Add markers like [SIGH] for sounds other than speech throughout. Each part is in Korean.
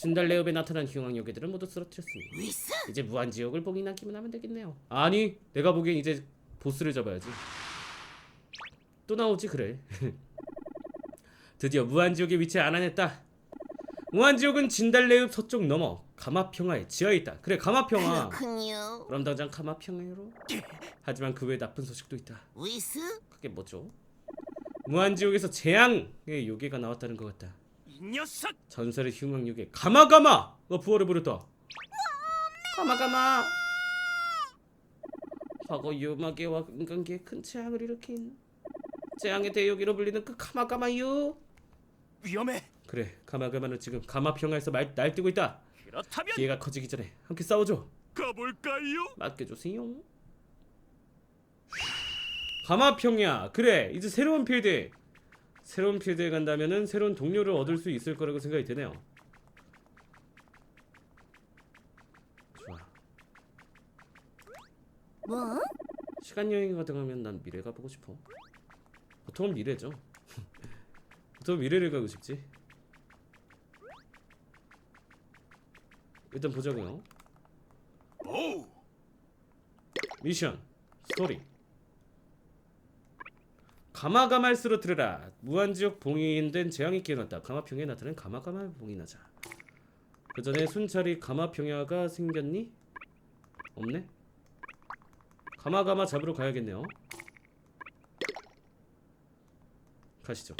신달레읍에 나타난 흉왕 요괴들은 모두 쓰러뜨렸으니 위스? 이제 무한 지옥을 봉인하기만 하면 되겠네요. 아니 내가 보기엔 이제 보스를 잡아야지. 또 나오지 그래. [LAUGHS] 드디어 무한 지옥의 위치에 안안했다. 무한 지옥은 진달래읍 서쪽 넘어 가마평화에 지하에 있다. 그래 가마평화. 그렇군요. 그럼 당장 가마평화로? 하지만 그 외에 나쁜 소식도 있다. 위스? 그게 뭐죠? 무한 지옥에서 재앙의 요괴가 나왔다는 것 같다. 이 녀석! 전설의 요괴 가마가마가 부활해 버렸다. 가마가마. 과거 유마계와 인간계에 큰 재앙을 일으킨 재앙의 대요괴로 불리는 그 가마가마유. 위험해. 그래, 가마가마는 지금 가마평화에서 말, 날뛰고 있다. 그렇다면 기회가 커지기 전에 함께 싸워줘. 가볼까요? 맡겨주세요. 가마평야. 그래, 이제 새로운 필드. 새로운 필드에 간다면은 새로운 동료를 얻을 수 있을 거라고 생각이 드네요. 좋아. 뭐? 시간 여행 가능하면 난 미래 가보고 싶어. 보통은 미래죠. [LAUGHS] 보통 미래를 가고 싶지. 일단 보자고요. 오! 미션 스토리 가마가마를 쓰러뜨려라. 무한지옥 봉인된 재앙이 깨어났다. 가마평야에 나타난 가마가마를 봉인하자. 그 전에 순찰이 가마평야가 생겼니? 없네? 가마가마 잡으러 가야겠네요. 가시죠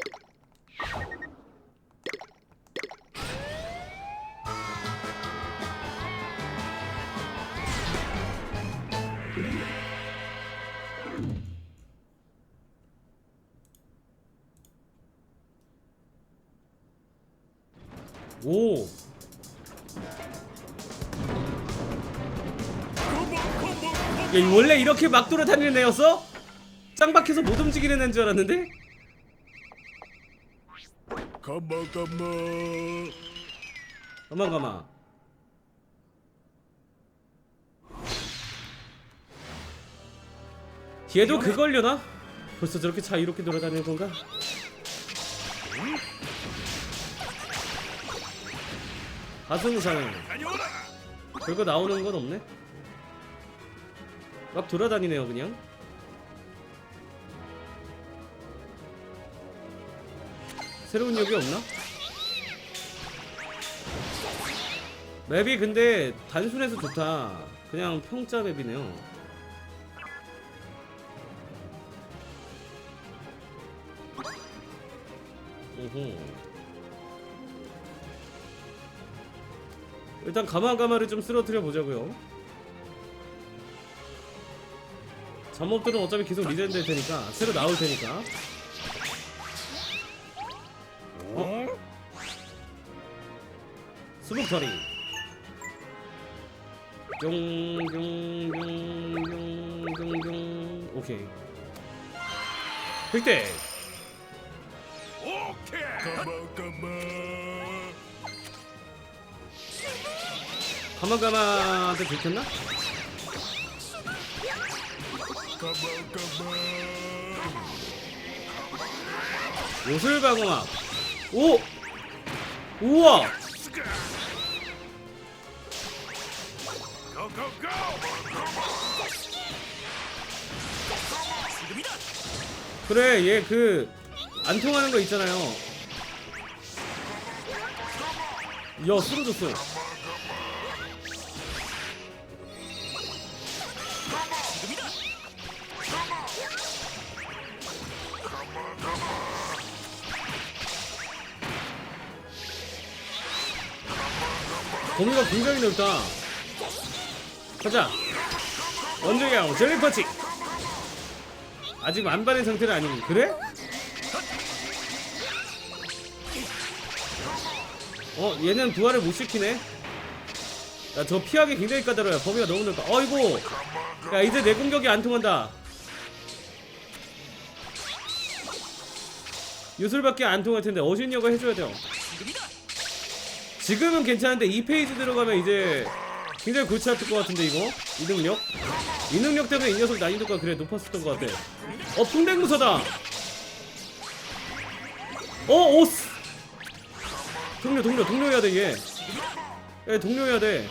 오 야, 이 원래 이렇게 막 돌아다니는 애였어? 짱박해서 못 움직이는 애인 줄 알았는데? 가마 가마. 가만 가만 얘도 그걸려나? 벌써 저렇게 자유롭게 돌아다니는 건가? 가슴상. 별거 나오는 건 없네? 막 돌아다니네요 그냥 새로운 역이 없나? 맵이 근데 단순해서 좋다 그냥 평짜 맵이네요 오호 일단 가마가마를 좀 쓰러뜨려 보자고요 잠옷들은 어차피 계속 리젠 될 테니까 새로 나올 테니까 어? 수북터리 뿅뿅뿅뿅뿅뿅 오케이 획득 오케이. 가마 가마. 가마가마한테 들켰나? 요술방어막 오! 우와! 그래 얘 그 안 통하는 거 있잖아요 야 쓰러졌어 범위가 굉장히 넓다. 가자. 원정형 젤리펀치 아직 만반의 상태는 아니고 그래? 어 얘는 부활을 못 시키네. 야 저 피하기 굉장히 까다로워 범위가 너무 넓다. 어이구! 야 이제 내 공격이 안 통한다. 요술밖에 안 통할 텐데 어신여가 해줘야 돼요 지금은 괜찮은데 이 페이지 들어가면 이제 굉장히 골치 아플 것 같은데 이거? 이 능력? 이 능력 때문에 이 녀석 난이도가 그래 높았었던 것 같아. 어 풍뎅무서다! 어 오스! 동료 동료 동료 해야 돼얘. 야 동료 해야 돼.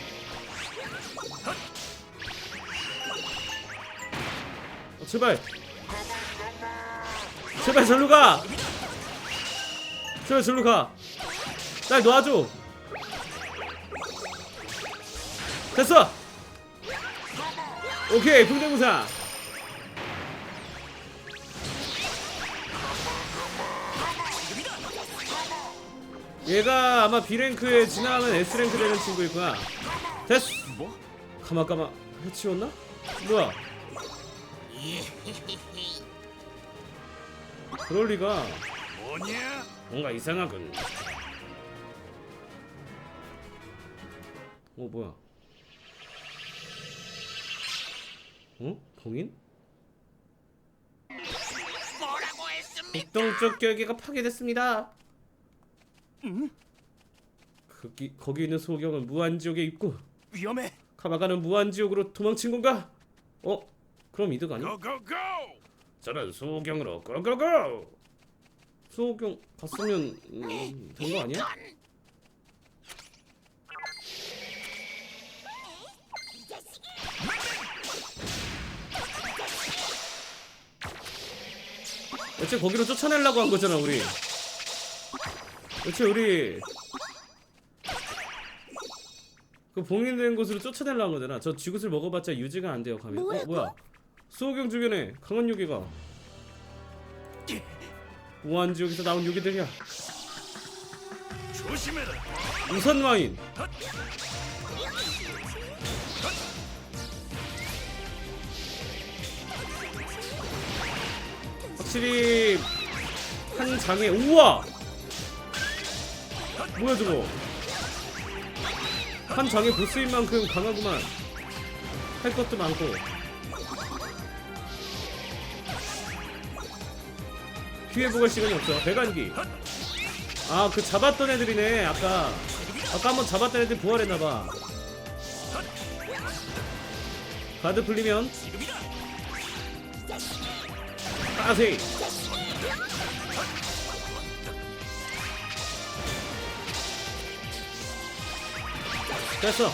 어, 제발. 제발 절로 가! 제발 절로 가날 놔줘 됐어. 오케이 풍대무사. 얘가 아마 B랭크에 지나가면 S랭크 되는 친구일 거야. 됐어. 뭐? 가마가마 해치웠나? 뭐야? 그럴 리가. 뭐냐? 뭔가 이상하군. 어 뭐야 어? 봉인? 뭐라고 했습니까? 북동쪽 결계가 파괴됐습니다 응? 거기, 거기 있는 소경은 무한지옥에 있고 위험해. 카마가는 무한지옥으로 도망친 건가? 어? 그럼 이득 아니야? 고고고! 저는 소경으로 고고고! 소경 갔으면 음, 된거 아니야? 대체 거기로 쫓아내려고 한 거잖아 우리. 대체 우리 그 봉인된 곳으로 쫓아내려고 한 거잖아. 저 쥐굿을 먹어봤자 유지가 안 돼요 뭐야, 어 뭐야? 수호경 주변에 강한 요괴가. 무한지옥에서 나온 요괴들이야. 조심해라. 우선 와인 확실히 한 장에 우와! 뭐야 저거? 한 장에 보스인 만큼 강하구만. 할 것도 많고. 피해보갈 시간이 없어. 배관기. 아 그 잡았던 애들이네 아까. 아까 한번 잡았던 애들 부활했나봐. 가드 풀리면 빠세이 됐어.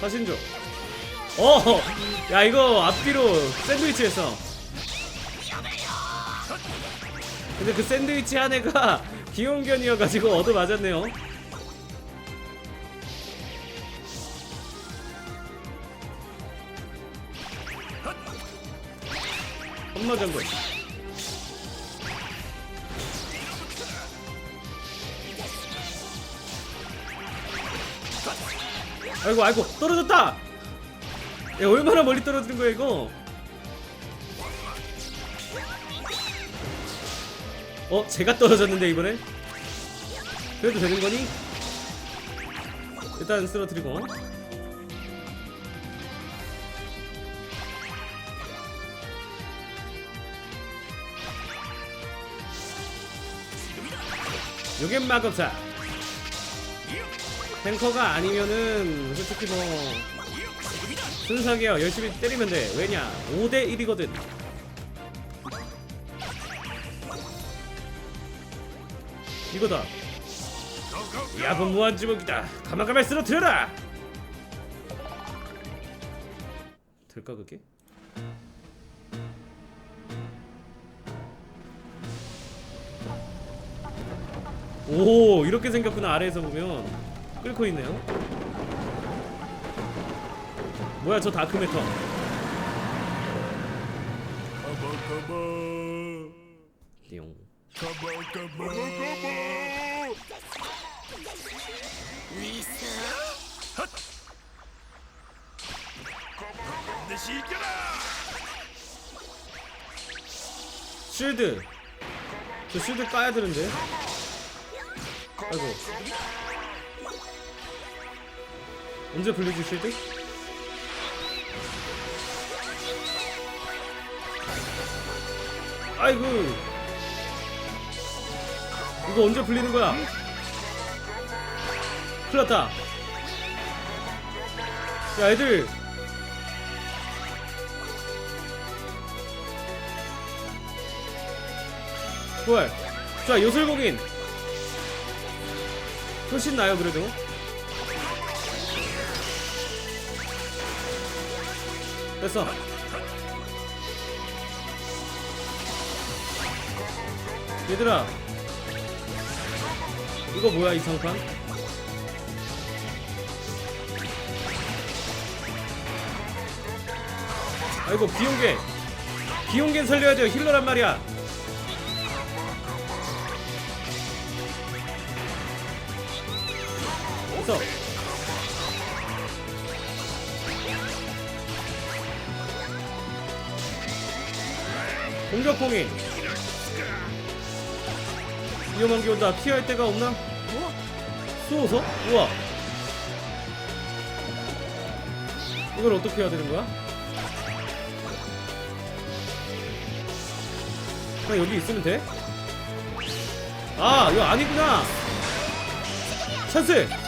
사신조. 어! 야 이거 앞뒤로 샌드위치 했어. 근데 그 샌드위치 한 애가 [LAUGHS] 기용견이어가지고 얻어 맞았네요 한마장군 아이고 아이고 떨어졌다 야 얼마나 멀리 떨어지는 거야 이거 어? 제가 떨어졌는데 이번에? 그래도 되는 거니? 일단 쓰러뜨리고 요겐 마법사. 탱커가 아니면은 솔직히 뭐 순삭이야. 열심히 때리면 돼. 왜냐? 5대 1이거든. 이거다. 야분 무한지목이다. 가만가만 쓰러뜨려라! 될까 그게? 오 이렇게 생겼구나 아래에서 보면 끓고 있네요 뭐야 저 다크메터. 띠용 반드시 이겨라. 쉴드 저 쉴드 까야 되는데 아이고. 언제 불리지 쉴드? 아이고. 이거 언제 불리는 거야? 큰일 났다. 야 애들. 부활 자 요술봉인 훨씬 나요 그래도? 됐어. 얘들아. 이거 뭐야 이 상판? 아이고 비용계. 비용계는 살려야 돼요. 힐러란 말이야 됐어 공격봉이 위험한 게 온다 피할 데가 없나? 쏘서? 우와 이걸 어떻게 해야 되는 거야? 그냥 여기 있으면 돼? 아 이거 아니구나 찬스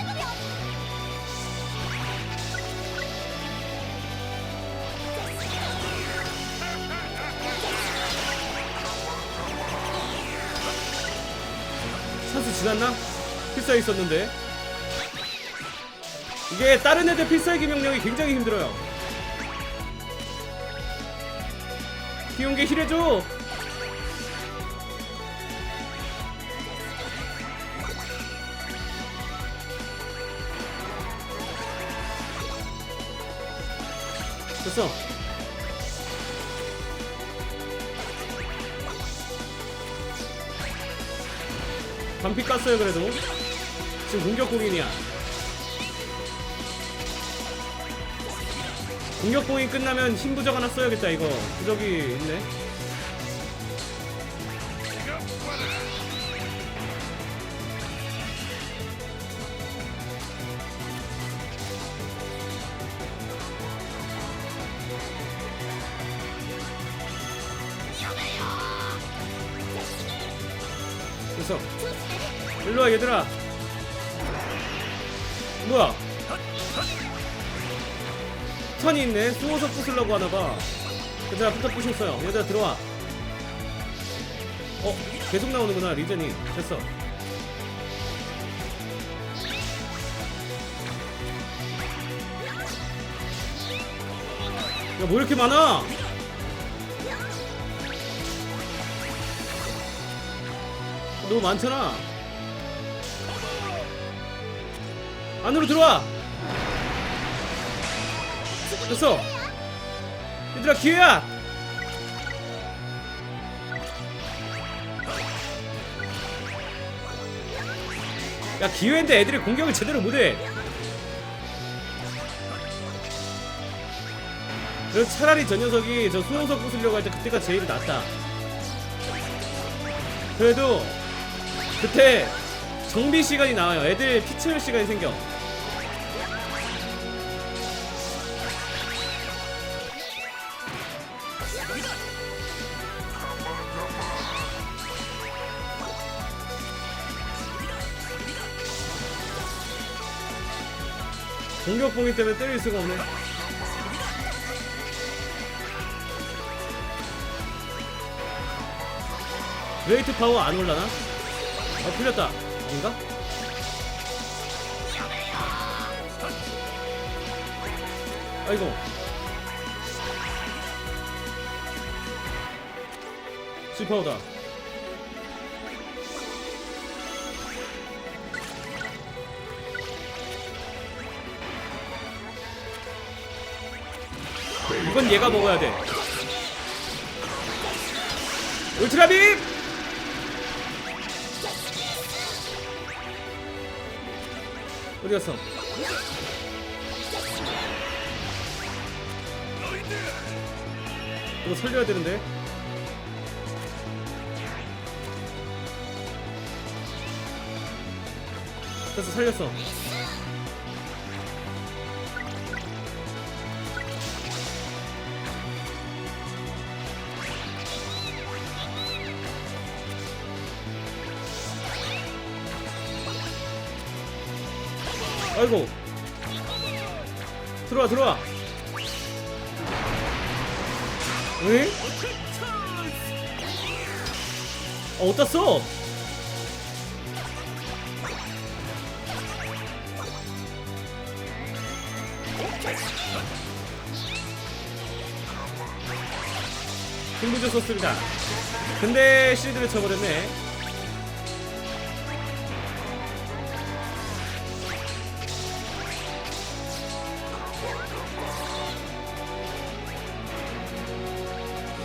지났나? 필살기 있었는데. 이게 다른 애들 필살기 명령이 굉장히 힘들어요. 비용계 힐해줘. 됐어 반피 깠어요 그래도 지금 공격 공인이야. 공격 공인 끝나면 힘 부적 하나 써야겠다 이거. 부적이 있네 됐어. 일로와 얘들아. 뭐야? 천이 있네. 수호석 부수려고 하나봐. 얘들아 부터 부셨어요. 얘들아 들어와. 어 계속 나오는구나 리전이 됐어. 야뭐 이렇게 많아 너무 많잖아. 안으로 들어와. 됐어. 얘들아 기회야. 야 기회인데 애들이 공격을 제대로 못해. 그래서 차라리 저 녀석이 저 수호석 부수려고 할 때 그때가 제일 낫다. 그래도 그때 정비 시간이 나와요 애들 피 채울 시간이 생겨 공격 봉이 때문에 때릴 수가 없네. 웨이트 파워 안 올라나? 아 풀렸다. 아닌가? 아이고. 스파우다. 이건 얘가 먹어야 돼. 울트라 빔! 어디 갔어? 이거 살려야 되는데. 됐어 살렸어. 아이고 들어와 들어와 응? 어 어디다 써? 힘부조 썼습니다 근데 실드를 쳐버렸네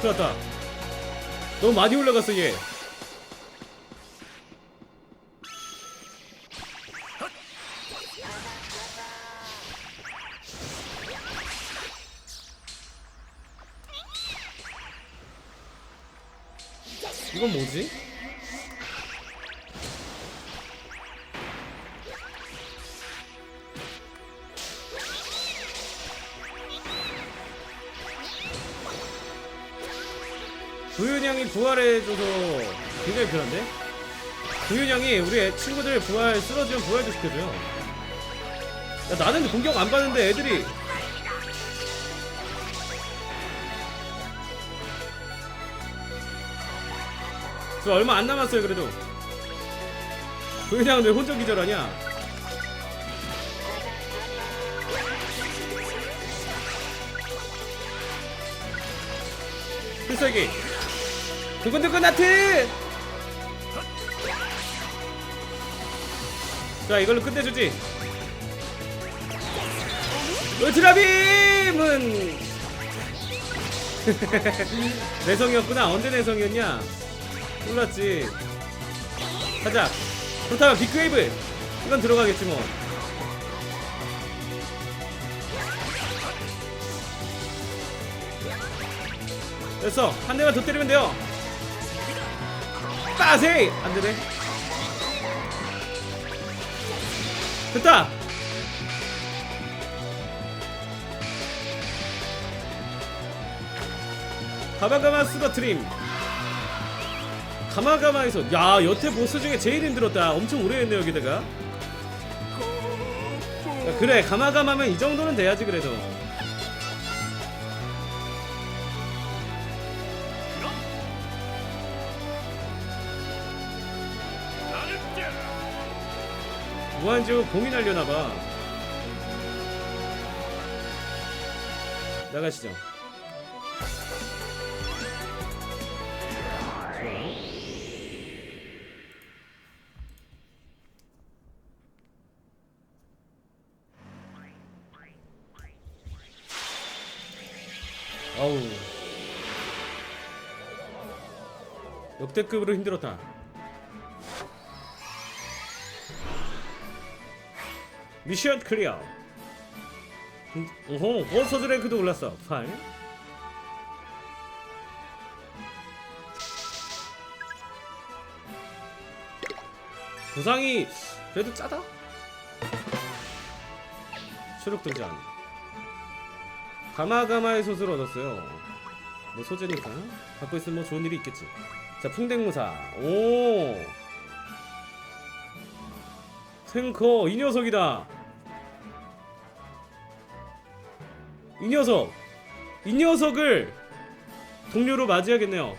들어왔다 너무 많이 올라갔어 얘 이건 뭐지? 구윤양이 부활해줘서 굉장히 편한데? 구윤양이 우리 애- 친구들 부활 쓰러지면 부활도 시켜줘요. 야 나는 공격 안 받는데 애들이. 저 얼마 안 남았어요 그래도. 구윤양은 왜 혼자 기절하냐? 필살기 두근두근 하트! 자 이걸로 끝내주지. 울트라빔은! [LAUGHS] 내성이었구나. 언제 내성이었냐? 몰랐지. 가자. 그렇다면 비크웨이브. 이건 들어가겠지 뭐. 됐어. 한 대만 더 때리면 돼요 빠세이 안되네. 됐다! 가마가마 쓰러트림. 가마가마에서 야 여태 보스 중에 제일 힘들었다. 엄청 오래 했네 여기다가. 야, 그래 가마가마면 이 정도는 돼야지 그래도 무한지옥 공이 날려나봐. 나가시죠. 좋아. 어우. 역대급으로 힘들었다 미션 클리어. 음, 오호 버서드 랭크도 올랐어. 8 보상이 그래도 짜다? 추록 등장. 가마가마의 소스를 얻었어요. 뭐 소재니까. 갖고 있으면 뭐 좋은 일이 있겠지. 자 풍뎅무사. 오 탱커 이 녀석이다. 이 녀석 이 녀석을 동료로 맞이하겠네요.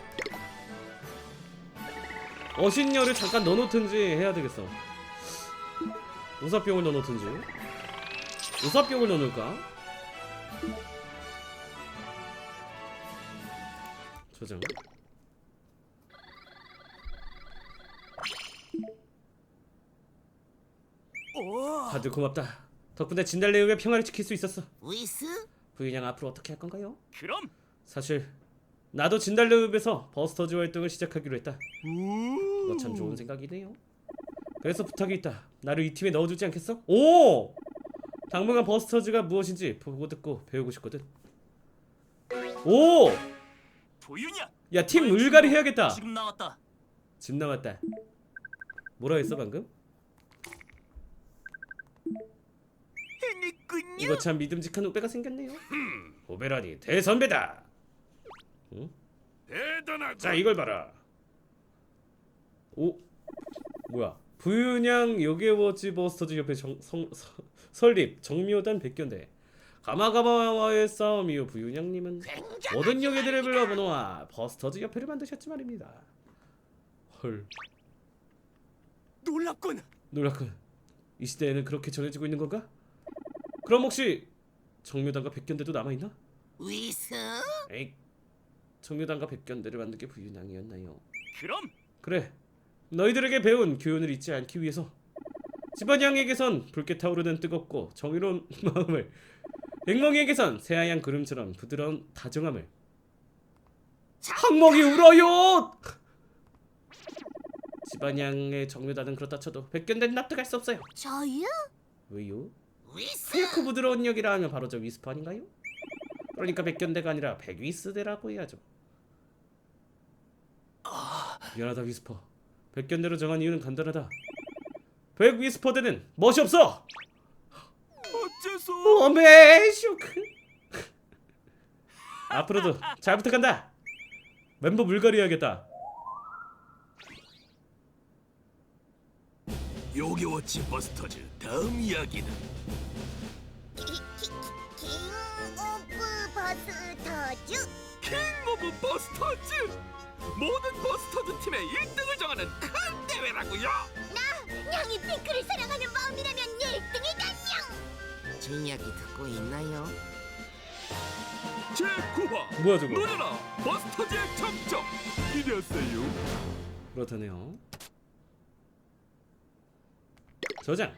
어신녀를 잠깐 넣어놓든지 해야 되겠어. 우사병을 넣어놓든지. 우사병을 넣어놓을까? 저장 다들 고맙다 덕분에 진달래역의 평화를 지킬 수 있었어 위스? 부인양 앞으로 어떻게 할 건가요? 그럼 사실 나도 진달래읍에서 버스터즈 활동을 시작하기로 했다 우, 그거 참 좋은 생각이네요 그래서 부탁이 있다 나를 이 팀에 넣어주지 않겠어? 오! 당분간 버스터즈가 무엇인지 보고 듣고 배우고 싶거든 오! 보윤이야. 야팀 물갈이 해야겠다 지금 나왔다. 집 나왔다 뭐라 했어 방금? 해냈군요. 이거 참 믿음직한 후배가 생겼네요 후배라니 대선배다 응? 대단하다. 자 이걸 봐라 오 뭐야 부윤양 요괴워치 버스터즈 협회 정, 성, 서, 설립 정미호단 백견대 가마가마와의 싸움 이후 부윤양님은 모든 요괴들을 불러모아 버스터즈 협회를 만드셨지 말입니다 헐 놀랍군. 놀랍군 이 시대에는 그렇게 전해지고 있는 건가? 그럼 혹시 정묘단과 백견대도 남아있나? 위스? 에이 정류단과 백견대를 만든 게 부윤양이었나요? 그럼 그래 너희들에게 배운 교훈을 잊지 않기 위해서 집안양에게선 붉게 타오르는 뜨겁고 정의로운 [LAUGHS] 마음을 앵멍이에게선 새하얀 구름처럼 부드러운 다정함을 항목이 울어요 집안양의 정류단은 그렇다 쳐도 백견대는 납득할 수 없어요 저요? 왜요? 하얗고 부드러운 역이라 하면 바로 저 위스퍼 아닌가요? 그러니까 백견대가 아니라 백위스대라고 해야죠. 미안하다 위스퍼. 백견대로 정한 이유는 간단하다. 백위스퍼대는 멋이 없어. 어째서 어메 쇼크. [LAUGHS] 앞으로도 잘 부탁한다. 멤버 물갈이 해야겠다. 요괴워치 버스터즈 다음 이야기는 킹 오브 버스터즈 킹 오브 버스터즈 모든 버스터즈 팀의 1등을 정하는 큰 대회라고요 나 냥이 핑크를 사랑하는 마음이라면 1등이다 냥! 제 이야기 듣고 있나요? 제9화 뭐야 저거? 누나라 버스터즈의 정점 기대하세요 그렇다네요. 저장.